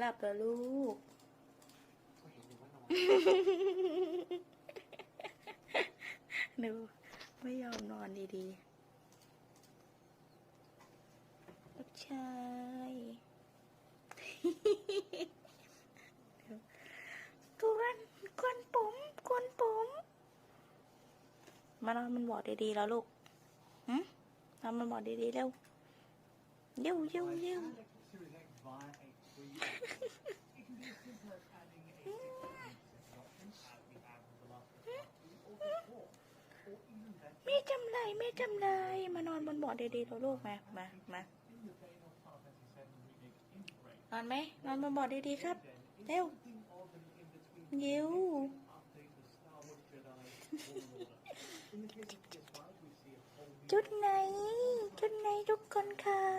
หลับแล้วลูก ก็เห็นอยู่ว่านอนหนูไม่ยอมนอนดีๆลูกชายกวนกวนผมกวนผม มานอนมันบอกดีๆแล้วลูกหืมนอนมันบอกดีๆเร็วเร็วเร็วเร็ว แม่จำไรไม่จำไรมานอนบนเบาะเดดๆตัวลูกมามา มานอนไหมนอนบนเบาะดีๆครับ เร็วยิ้วจุดไหน จุดไหนทุกคนคะ